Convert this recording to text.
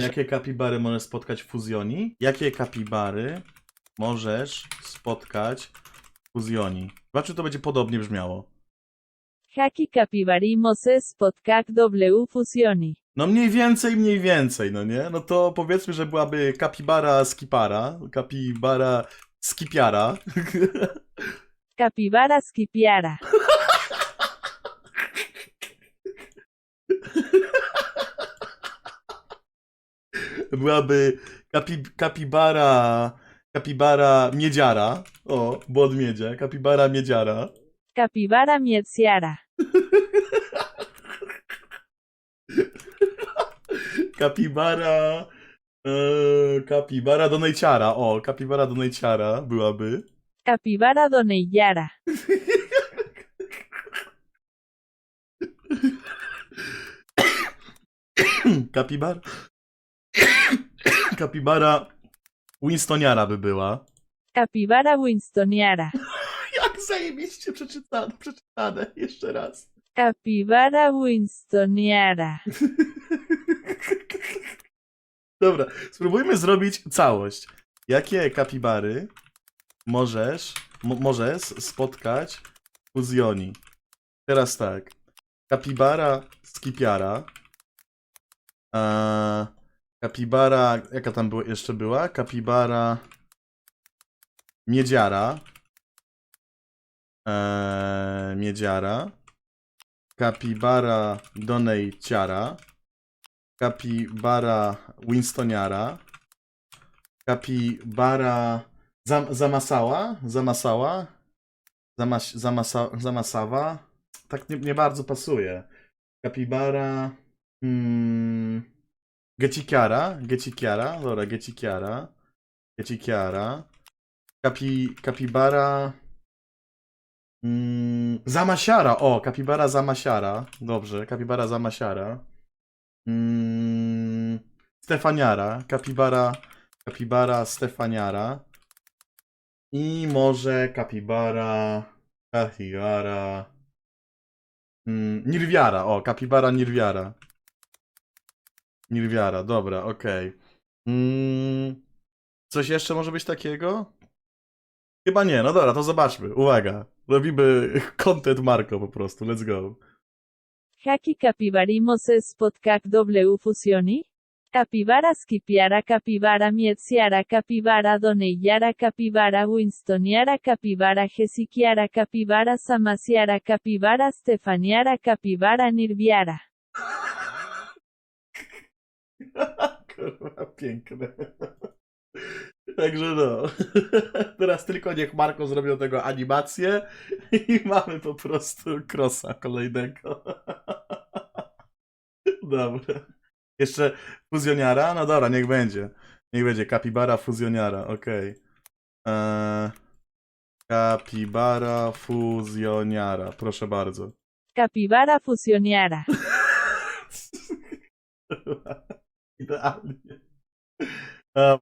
Jakie kapibary możesz spotkać w fuzjoni? Jakie kapibary możesz spotkać w fuzjoni? Zobaczy, to będzie podobnie brzmiało. Haki capibarimose spotkak W fusioni. No mniej więcej, mniej więcej, no nie? No to powiedzmy, że byłaby kapibara skipara, kapibara skipiara. Capibara skipiara. Byłaby kapi, kapibara, kapibara miedziara. O, bo od miedzia, kapibara miedziara. Capibara mieciara. Kapibara. E, kapibara donejciara. O, kapibara donejciara byłaby. Capibara doneyara. Kapibar. Kapibara Winstoniara by była. Capibara winstoniara. Jak zajebiście przeczytane, przeczytane. Jeszcze raz. Capibara winstoniara. Dobra, spróbujmy zrobić całość. Jakie kapibary możesz, mo, możesz spotkać w fuzjoni? Teraz tak. Kapibara skipiara. A, kapibara, jaka tam była, jeszcze była? Kapibara miedziara. Eee, miedziara. Kapibara donejciara. Kapibara Winstoniara. Kapibara zam, Zamasała? Zamasała? Zamas, zamasa, zamasawa? Tak nie, nie bardzo pasuje. Kapibara. Hmm, Gecikiara? Gecikiara? Dobra, Gecikiara. Gecikiara. Kapi, kapibara. Mm, zamasiara. O, kapibara zamasiara. Dobrze, kapibara zamasiara. Mm, Stefaniara, kapibara, kapibara Stefaniara i może kapibara, kapibara, mm, Nirwiara, o, kapibara Nirwiara. Nirwiara, dobra, okej. Mm, coś jeszcze może być takiego? Chyba nie, no dobra, to zobaczmy, uwaga. Robimy content Marko po prostu, let's go. Haki capibarimose spotkak W fusioni. Capibara skipiara capibara mieciara capibara doneyara capibara winstoniara capibara jesikiara capibara samasiara capibara stefaniara capibara nirviara. Kurwa, piękne. Także no. Teraz tylko niech Marko zrobił do tego animację i mamy po prostu krosa kolejnego. Dobra. Jeszcze fuzjoniara? No dobra, niech będzie. Niech będzie. Kapibara fuzjoniara, okej. Eee, Kapibara fuzjoniara, proszę bardzo. Capibara fusioniara. itu ahli. um.